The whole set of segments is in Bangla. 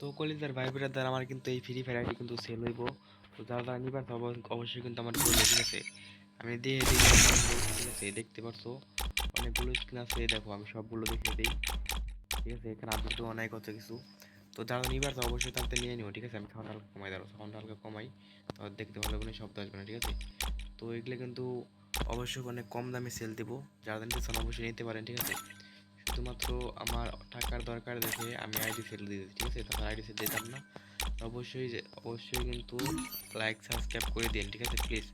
তো কলিজার ভাই ব্রাদার আমার কিন্তু এই ফ্রি ফায়ার আইডি কিন্তু সেল হইব। তো যারা যারা নিবার অবশ্যই কিন্তু আমার ঠিক আছে? আমি দিয়ে দিই, ঠিক আছে? দেখতে পারছ? অনেকগুলো স্কিন আছে, দেখো, আমি সবগুলো দেখে দিই। ঠিক আছে, এখানে আপডেট অনেক হচ্ছে কিছু। তো যারা নিবার তো অবশ্যই তাতে নিয়ে নিও, ঠিক আছে? আমি সাউন্ড হালকা কমাই দাঁড়ো সাউন্ড হালকা কমাই। তো দেখতে ভালো কোনো শব্দ আসবে না, ঠিক আছে? তো এগুলো কিন্তু অবশ্যই অনেক কম দামে সেল দেবো। যারা নিতে চান, অবশ্যই নিতে পারেন, ঠিক আছে? শুধুমাত্র আমার টাকার দরকার দেখে আমি আইডি সেল দিয়ে ঠিক আছে? তারপর আইডি সেল দিতাম না। অবশ্যই অবশ্যই কিন্তু লাইক সাবস্ক্রাইব করে দিন ঠিক আছে? প্লিজ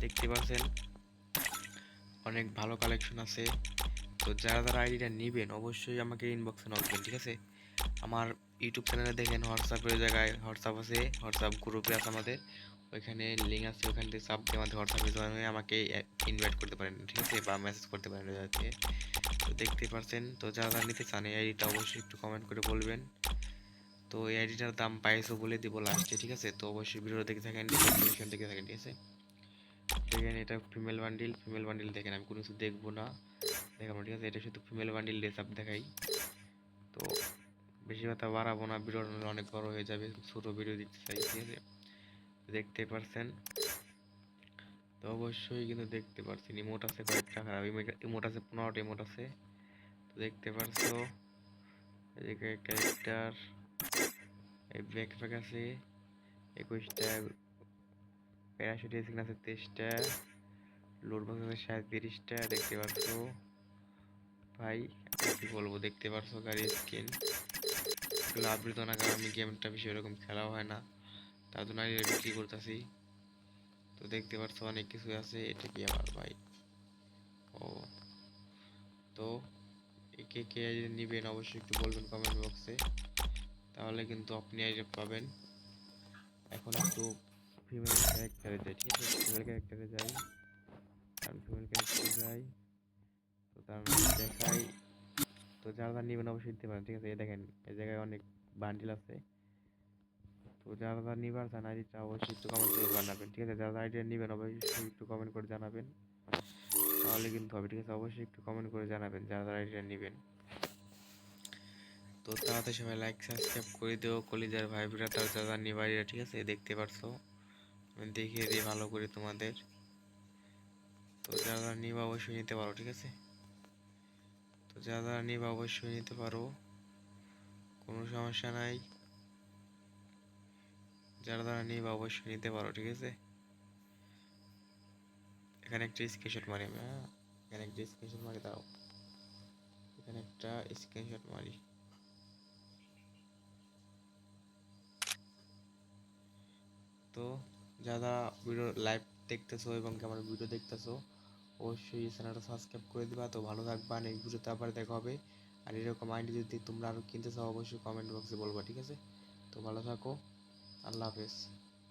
দেখতে পাচ্ছেন? অনেক ভালো কালেকশন আছে। তো যারা যারা আইডিটা নেবেন, অবশ্যই আমাকে ইনবক্সে নকবেন ঠিক আছে? আমার ইউটিউব চ্যানেলে দেখেন হোয়াটসঅ্যাপের জায়গায় হোয়াটসঅ্যাপ আছে হোয়াটসঅ্যাপ গ্রুপে আছে আমাদের। ওইখানে লিঙ্ক আছে, ওখান থেকে চাপ দিয়ে আমাদের হোয়াটসঅ্যাপে জয়েন হয়ে আমাকে ইনভাইট করতে পারেন, ঠিক আছে? বা মেসেজ করতে পারেন থেকে তো দেখতে পারছেন, তো যারা যারা নিতে চান, এই আইডিটা অবশ্যই একটু কমেন্ট করে বলবেন। তো এই আইডিটার দাম পাইছো বলে দিব লাস্টে ঠিক আছে? তো অবশ্যই ভিডিও দেখে থাকেন ডিসক্রিপশন দেখে থাকেন, ঠিক আছে? দেখেন, এটা ফিমেল বান্ডিল ফিমেল বান্ডিল দেখেন, আমি কোনো কিছু দেখব না, দেখাবো, ঠিক আছে? এটা শুধু ফিমেল বান্ডিল লেসাপ দেখাই। তো বেশি কথা বাড়াবো না ভিডিও অনেক বড় হয়ে যাবে, ছোট ভিডিও দিতে চাই, ঠিক আছে? দেখতে পারছেন? তো অবশ্যই কিন্তু দেখতে পারছেন। ইমোট আছে কয়েকটা খারাপ ইমোট আছে পনেরোটা ইমোট আছে। তো দেখতে পারছ? এদিকে ক্যারেক্টার এই ব্যাকপ্যাক আছে, একুশটা প্যারাশুট রেসিং আছে তেইশটা লোড বক্স আছে সাঁত্রিশটা, দেখতে পারছ? ভাই কি বলব, দেখতে পারছ গাড়ির স্কিন এগুলো আবৃত না কারণ আমি গেমটা বেশি এরকম খেলাও হয় না। তার জন্য আমি বিক্রি করতেছি তো দেখতে পারছ অনেক কিছু আছে, এটা কি আমার ভাই? ও। তো কে কে নেবেন অবশ্যই একটু বলবেন কমেন্ট বক্সে তাহলে কিন্তু আপনি আইডিয়া পাবেন। এখন একটু ফিমেল ক্যারেক্টারে যাই, ঠিক আছে? ফিমেল ক্যারেক্টারে যাই। আমি ফিমেল ক্যারেক্টারে যাই। তো তার মানে দেখাই। তো যারা নেবেন অবশ্যই দিতে পারেন, ঠিক আছে? এই দেখেন, এই জায়গায় অনেক বান্ডিল আছে। যারা যারা নিবার চান আইডিটা অবশ্যই একটু কমেন্ট করে জানাবেন, ঠিক আছে? যারা আইডিয়া নেবেন অবশ্যই একটু কমেন্ট করে জানাবেন। তাহলে কিন্তু হবে, ঠিক আছে? অবশ্যই একটু কমেন্ট করে জানাবেন যারা যারা আইডিয়া নেবেন। তো তাড়াতাড়ি সবাই লাইক সাবস্ক্রাইব করে দিও, কলিজার ভাই ব্রাদার যারা যারা নিবারিরা ঠিক আছে? দেখতে পারছ? আমি দেখিয়ে দিই ভালো করে তোমাদের। তো যারা নিবা অবশ্যই নিতে পারো, ঠিক আছে? তো যারা নিবা অবশ্যই নিতে পারো। কোনো সমস্যা নাই। যারা যারা নিবা অবশ্যই নিতে পারো, ঠিক আছে? এখানে একটা স্ক্রিনশট মারি আমি হ্যাঁ? এখানে একটা স্ক্রিনশট মারি দাও এখানে একটা স্ক্রিনশট মারি। তো, যারা ভিডিও লাইভ দেখতেছো এবং আমার ভিডিও দেখতেছো, অবশ্যই চ্যানেলটা সাবস্ক্রাইব করে দিবা। তো ভালো থাকবা নেক্সট ভিডিওতে আবার দেখা হবে। আর এরকম আইডি যদি তোমরা আরও কিনতে চাও, অবশ্যই কমেন্ট বক্সে বলবা, ঠিক আছে? তো ভালো থাকো। আল্লাহ হাফেজ